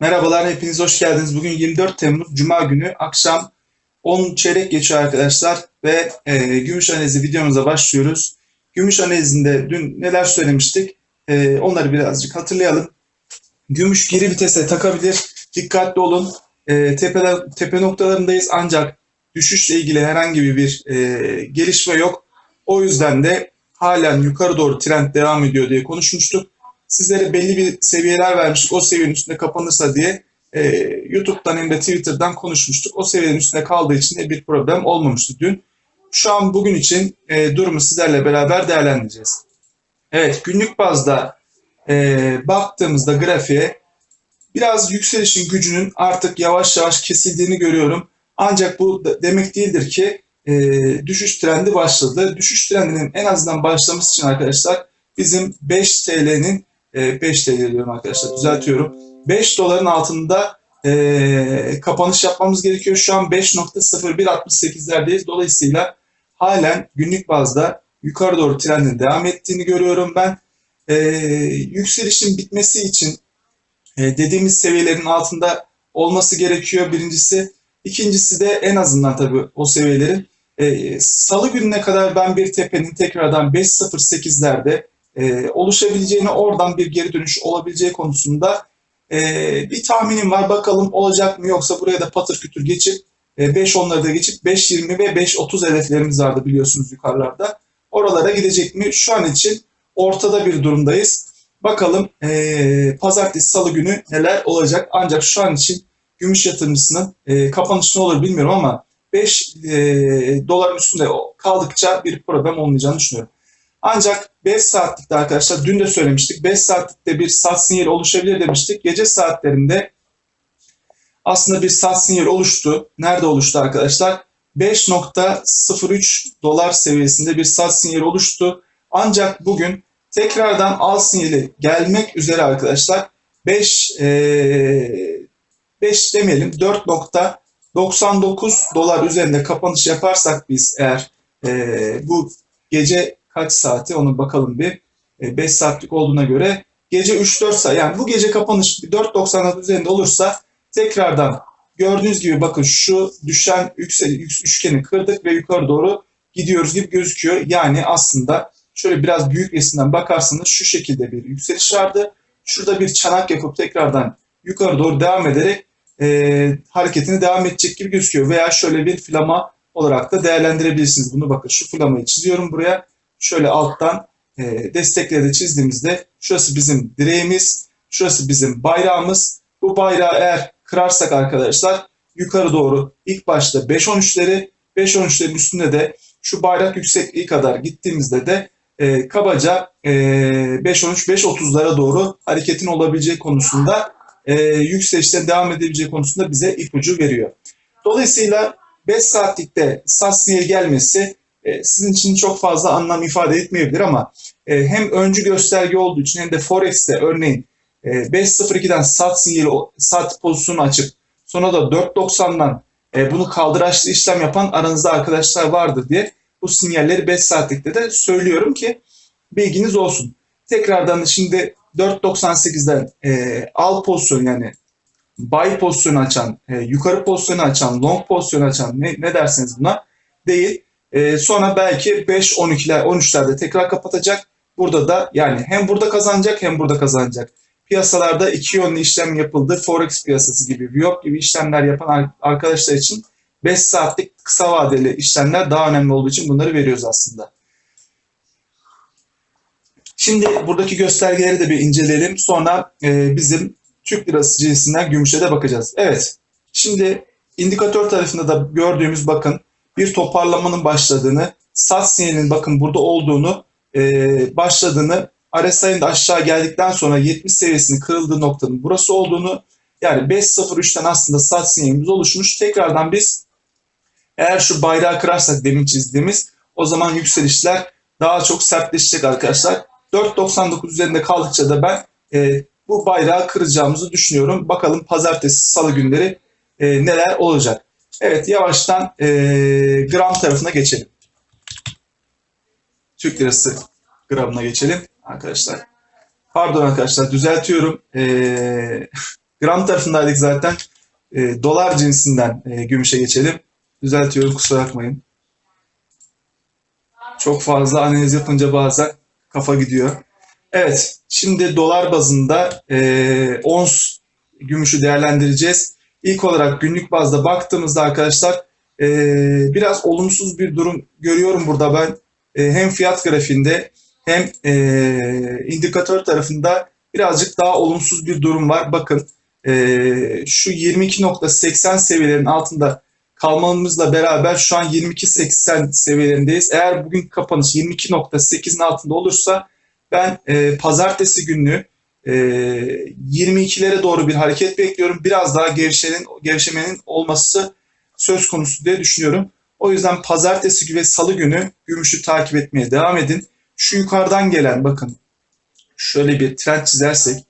Merhabalar, hepiniz hoş geldiniz. Bugün 24 Temmuz Cuma günü akşam 10 çeyrek geçiyor arkadaşlar ve e, gümüş analizi videomuza başlıyoruz. Gümüş analizinde dün neler söylemiştik e, onları birazcık hatırlayalım. Gümüş geri vitese takabilir, dikkatli olun. E, tepeler, tepe noktalarındayız ancak düşüşle ilgili herhangi bir e, gelişme yok. O yüzden de halen yukarı doğru trend devam ediyor diye konuşmuştuk sizlere belli bir seviyeler vermiştik. O seviyenin üstünde kapanırsa diye e, YouTube'dan hem de Twitter'dan konuşmuştuk. O seviyenin üstünde kaldığı için de bir problem olmamıştı dün. Şu an bugün için e, durumu sizlerle beraber değerlendireceğiz. Evet günlük bazda e, baktığımızda grafiğe biraz yükselişin gücünün artık yavaş yavaş kesildiğini görüyorum. Ancak bu demek değildir ki e, düşüş trendi başladı. Düşüş trendinin en azından başlaması için arkadaşlar bizim 5 TL'nin 5 TL diyorum arkadaşlar düzeltiyorum. 5 doların altında e, kapanış yapmamız gerekiyor. Şu an 5.0168'lerdeyiz. Dolayısıyla halen günlük bazda yukarı doğru trendin devam ettiğini görüyorum ben. E, yükselişin bitmesi için e, dediğimiz seviyelerin altında olması gerekiyor birincisi. İkincisi de en azından tabii o seviyelerin e, salı gününe kadar ben bir tepenin tekrardan 5.08'lerde e, oluşabileceğini, oradan bir geri dönüş olabileceği konusunda e, bir tahminim var. Bakalım olacak mı yoksa buraya da patır kütür geçip e, 5 onları da geçip 5.20 ve 5.30 hedeflerimiz vardı biliyorsunuz yukarılarda. Oralara gidecek mi? Şu an için ortada bir durumdayız. Bakalım e, pazartesi salı günü neler olacak. Ancak şu an için gümüş yatırımcısının e, kapanışı ne olur bilmiyorum ama 5 e, doların üstünde kaldıkça bir problem olmayacağını düşünüyorum. Ancak 5 saatlikte arkadaşlar dün de söylemiştik 5 saatlikte bir sat sinyali oluşabilir demiştik. Gece saatlerinde aslında bir sat sinyali oluştu. Nerede oluştu arkadaşlar? 5.03 dolar seviyesinde bir sat sinyali oluştu. Ancak bugün tekrardan al sinyali gelmek üzere arkadaşlar 5 e, 5 demeyelim 4.99 dolar üzerinde kapanış yaparsak biz eğer e, bu gece kaç saati onu bakalım bir. 5 e, saatlik olduğuna göre gece 3-4 saat yani bu gece kapanış 4.96 üzerinde olursa tekrardan gördüğünüz gibi bakın şu düşen yüksel, üçgeni kırdık ve yukarı doğru gidiyoruz gibi gözüküyor. Yani aslında şöyle biraz büyük resimden bakarsanız şu şekilde bir yükseliş vardı. Şurada bir çanak yapıp tekrardan yukarı doğru devam ederek e, hareketini devam edecek gibi gözüküyor. Veya şöyle bir flama olarak da değerlendirebilirsiniz. Bunu bakın şu flamayı çiziyorum buraya şöyle alttan e, destekleri çizdiğimizde şurası bizim direğimiz, şurası bizim bayrağımız. Bu bayrağı eğer kırarsak arkadaşlar yukarı doğru ilk başta 5-13'leri, 5-13'lerin üstünde de şu bayrak yüksekliği kadar gittiğimizde de e, kabaca e, 5-13-5-30'lara doğru hareketin olabileceği konusunda e, yükselişten devam edebileceği konusunda bize ipucu veriyor. Dolayısıyla 5 saatlikte sat sinyali gelmesi sizin için çok fazla anlam ifade etmeyebilir ama e, hem öncü gösterge olduğu için hem de Forex'te örneğin e, 5.02'den sat sinyali, sat pozisyonu açıp sonra da 4.90'dan e, bunu kaldıraçlı işlem yapan aranızda arkadaşlar vardır diye bu sinyalleri 5 saatlikte de söylüyorum ki bilginiz olsun. Tekrardan şimdi 4.98'den e, al pozisyon yani buy pozisyonu açan, e, yukarı pozisyonu açan, long pozisyonu açan ne, ne derseniz buna değil. E, sonra belki 5-12'ler, 13'lerde tekrar kapatacak. Burada da yani hem burada kazanacak hem burada kazanacak. Piyasalarda iki yönlü işlem yapıldı. Forex piyasası gibi, Viyop gibi işlemler yapan arkadaşlar için 5 saatlik kısa vadeli işlemler daha önemli olduğu için bunları veriyoruz aslında. Şimdi buradaki göstergeleri de bir inceleyelim. Sonra e, bizim Türk lirası cinsinden gümüşe de bakacağız. Evet. Şimdi indikatör tarafında da gördüğümüz bakın bir toparlamanın başladığını, sat sinyalinin bakın burada olduğunu, e, başladığını, RSI'nin de aşağı geldikten sonra 70 seviyesinin kırıldığı noktanın burası olduğunu, yani 5.03'ten aslında sat sinyalimiz oluşmuş. Tekrardan biz eğer şu bayrağı kırarsak demin çizdiğimiz o zaman yükselişler daha çok sertleşecek arkadaşlar. 4.99 üzerinde kaldıkça da ben e, bu bayrağı kıracağımızı düşünüyorum. Bakalım pazartesi, salı günleri e, neler olacak. Evet yavaştan e, gram tarafına geçelim. Türk lirası gramına geçelim arkadaşlar. Pardon arkadaşlar düzeltiyorum. E, gram tarafındaydık zaten. E, dolar cinsinden e, gümüşe geçelim. Düzeltiyorum kusura bakmayın. Çok fazla analiz yapınca bazen kafa gidiyor. Evet, şimdi dolar bazında e, ons gümüşü değerlendireceğiz. İlk olarak günlük bazda baktığımızda arkadaşlar e, biraz olumsuz bir durum görüyorum burada ben. E, hem fiyat grafiğinde hem e, indikatör tarafında birazcık daha olumsuz bir durum var. Bakın e, şu 22.80 seviyelerin altında kalmamızla beraber şu an 22.80 seviyelerindeyiz. Eğer bugün kapanış 22.8'in altında olursa ben e, pazartesi günü 22'lere doğru bir hareket bekliyorum. Biraz daha gevşenin, gevşemenin olması söz konusu diye düşünüyorum. O yüzden pazartesi ve salı günü gümüşü takip etmeye devam edin. Şu yukarıdan gelen bakın şöyle bir trend çizersek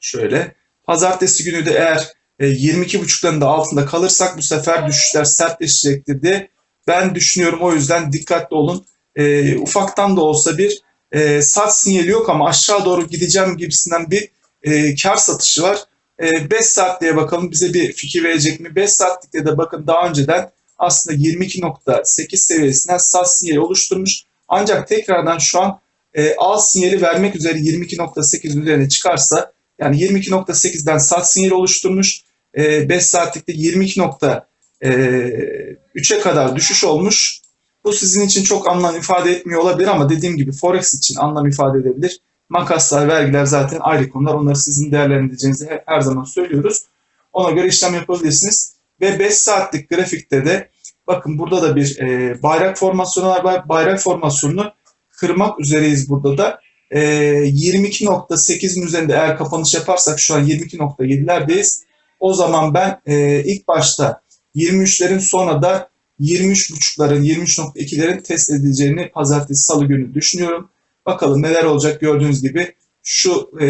şöyle. Pazartesi günü de eğer e, 22.5'ların da altında kalırsak bu sefer düşüşler sertleşecektir diye ben düşünüyorum. O yüzden dikkatli olun. E, ufaktan da olsa bir e, sat sinyali yok ama aşağı doğru gideceğim gibisinden bir e, kar satışı var. E, 5 saatliğe bakalım bize bir fikir verecek mi? 5 saatlikte de bakın daha önceden aslında 22.8 seviyesinden sat sinyali oluşturmuş. Ancak tekrardan şu an e, al sinyali vermek üzere 22.8 üzerine çıkarsa yani 22.8'den sat sinyali oluşturmuş. E, 5 saatlikte 22.3'e kadar düşüş olmuş. Bu sizin için çok anlam ifade etmiyor olabilir ama dediğim gibi Forex için anlam ifade edebilir. Makaslar, vergiler zaten ayrı konular. Onları sizin değerlendireceğinizi her zaman söylüyoruz. Ona göre işlem yapabilirsiniz. Ve 5 saatlik grafikte de bakın burada da bir e, bayrak formasyonu var. Bayrak formasyonunu kırmak üzereyiz burada da. E, 22.8'in üzerinde eğer kapanış yaparsak şu an 22.7'lerdeyiz. O zaman ben e, ilk başta 23'lerin sonra da 23.5'ların, 23.2'lerin test edileceğini pazartesi salı günü düşünüyorum. Bakalım neler olacak gördüğünüz gibi şu e,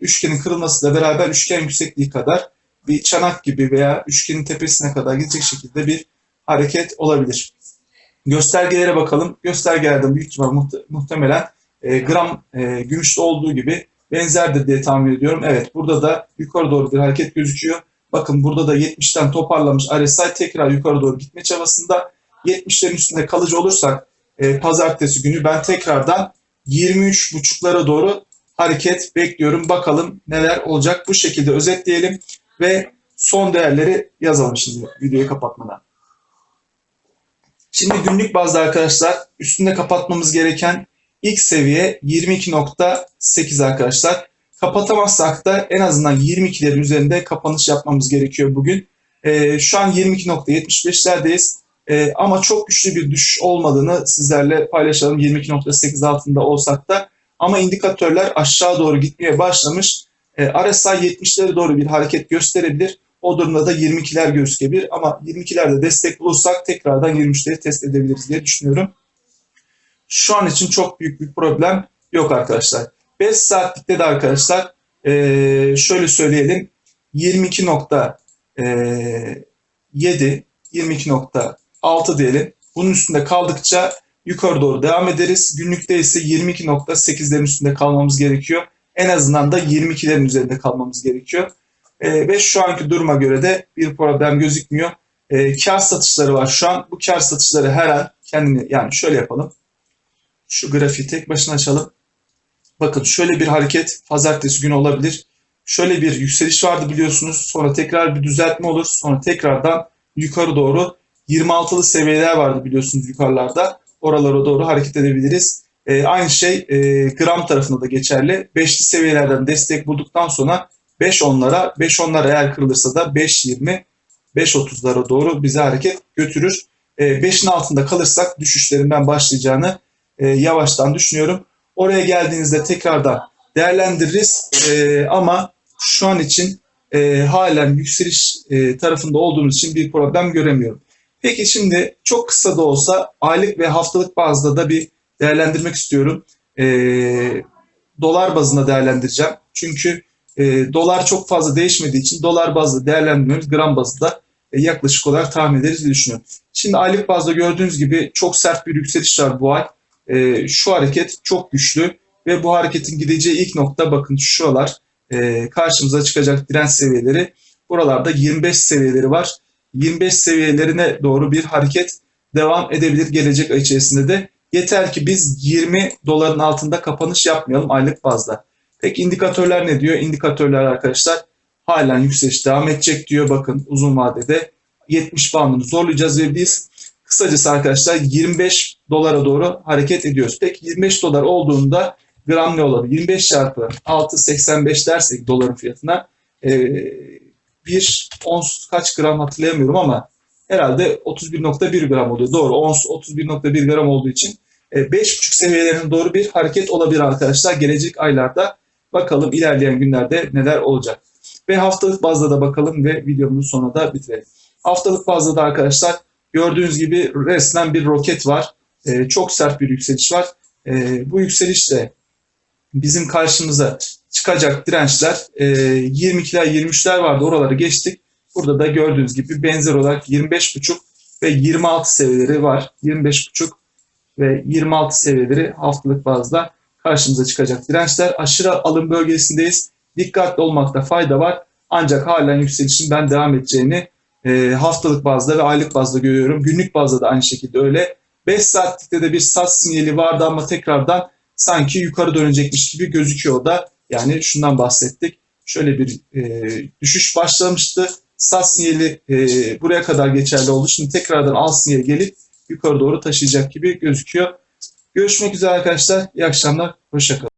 üçgenin kırılmasıyla beraber üçgen yüksekliği kadar bir çanak gibi veya üçgenin tepesine kadar gidecek şekilde bir hareket olabilir. Göstergelere bakalım. Göstergelerde büyük ihtimal muhte- muhtemelen e, gram e, gümüşte olduğu gibi benzerdir diye tahmin ediyorum. Evet burada da yukarı doğru bir hareket gözüküyor. Bakın burada da 70'ten toparlamış RSI tekrar yukarı doğru gitme çabasında. 70'lerin üstünde kalıcı olursak e, pazartesi günü ben tekrardan 23.5'lara doğru hareket bekliyorum. Bakalım neler olacak. Bu şekilde özetleyelim ve son değerleri yazalım şimdi videoyu kapatmadan. Şimdi günlük bazda arkadaşlar üstünde kapatmamız gereken ilk seviye 22.8 arkadaşlar. Kapatamazsak da en azından 22'lerin üzerinde kapanış yapmamız gerekiyor bugün. Ee, şu an 22.75'lerdeyiz. Ee, ama çok güçlü bir düşüş olmadığını sizlerle paylaşalım 22.8 altında olsak da. Ama indikatörler aşağı doğru gitmeye başlamış. Ee, RSI 70'lere doğru bir hareket gösterebilir. O durumda da 22'ler gözükebilir ama 22'lerde destek bulursak tekrardan 23'leri test edebiliriz diye düşünüyorum. Şu an için çok büyük bir problem yok arkadaşlar. 5 saatlikte de arkadaşlar eee, şöyle söyleyelim 22.7 22.6 diyelim. Bunun üstünde kaldıkça yukarı doğru devam ederiz. Günlükte ise 22.8'lerin üstünde kalmamız gerekiyor. En azından da 22'lerin üzerinde kalmamız gerekiyor. E, ve şu anki duruma göre de bir problem gözükmüyor. E, kar satışları var şu an. Bu kar satışları her an kendini yani şöyle yapalım. Şu grafiği tek başına açalım. Bakın şöyle bir hareket pazartesi günü olabilir. Şöyle bir yükseliş vardı biliyorsunuz. Sonra tekrar bir düzeltme olur. Sonra tekrardan yukarı doğru 26'lı seviyeler vardı biliyorsunuz yukarılarda. Oralara doğru hareket edebiliriz. E, aynı şey e, gram tarafında da geçerli. 5'li seviyelerden destek bulduktan sonra 5 onlara, 5 onlara eğer kırılırsa da 5.20, 5.30'lara doğru bizi hareket götürür. 5'in altında kalırsak düşüşlerinden başlayacağını e, yavaştan düşünüyorum. Oraya geldiğinizde tekrardan değerlendiririz E, ama şu an için e, halen yükseliş e, tarafında olduğumuz için bir problem göremiyorum. Peki şimdi çok kısa da olsa aylık ve haftalık bazda da bir değerlendirmek istiyorum. E, dolar bazında değerlendireceğim. Çünkü e, dolar çok fazla değişmediği için dolar bazlı değerlendirmiyoruz. Gram bazında e, yaklaşık olarak tahmin ederiz diye düşünüyorum. Şimdi aylık bazda gördüğünüz gibi çok sert bir yükseliş var bu ay. E, şu hareket çok güçlü ve bu hareketin gideceği ilk nokta bakın şuralar. e, karşımıza çıkacak direnç seviyeleri buralarda 25 seviyeleri var. 25 seviyelerine doğru bir hareket devam edebilir gelecek ay içerisinde de. Yeter ki biz 20 doların altında kapanış yapmayalım aylık bazda. Peki indikatörler ne diyor? İndikatörler arkadaşlar halen yükseliş devam edecek diyor. Bakın uzun vadede 70 bandını zorlayacağız ve biz kısacası arkadaşlar 25 dolara doğru hareket ediyoruz. Peki 25 dolar olduğunda gram ne olabilir? 25 çarpı 6.85 dersek doların fiyatına e, bir ons kaç gram hatırlayamıyorum ama herhalde 31.1 gram oluyor. Doğru ons 31.1 gram olduğu için e, 5.5 seviyelerine doğru bir hareket olabilir arkadaşlar. Gelecek aylarda bakalım ilerleyen günlerde neler olacak. Ve haftalık bazda da bakalım ve videomuzun sonuna da bitirelim. Haftalık bazda da arkadaşlar gördüğünüz gibi resmen bir roket var. E, çok sert bir yükseliş var. E, bu yükselişle bizim karşımıza çıkacak dirençler e, 22'ler 23'ler vardı oraları geçtik. Burada da gördüğünüz gibi benzer olarak 25.5 ve 26 seviyeleri var. 25.5 ve 26 seviyeleri haftalık bazda karşımıza çıkacak dirençler. Aşırı alım bölgesindeyiz. Dikkatli olmakta fayda var. Ancak halen yükselişin ben devam edeceğini e, haftalık bazda ve aylık bazda görüyorum. Günlük bazda da aynı şekilde öyle. 5 saatlikte de bir sat sinyali vardı ama tekrardan sanki yukarı dönecekmiş gibi gözüküyor da. Yani şundan bahsettik. Şöyle bir e, düşüş başlamıştı. Sat sinyali e, buraya kadar geçerli oldu. Şimdi tekrardan al sinyali gelip yukarı doğru taşıyacak gibi gözüküyor. Görüşmek üzere arkadaşlar. İyi akşamlar. Hoşçakalın.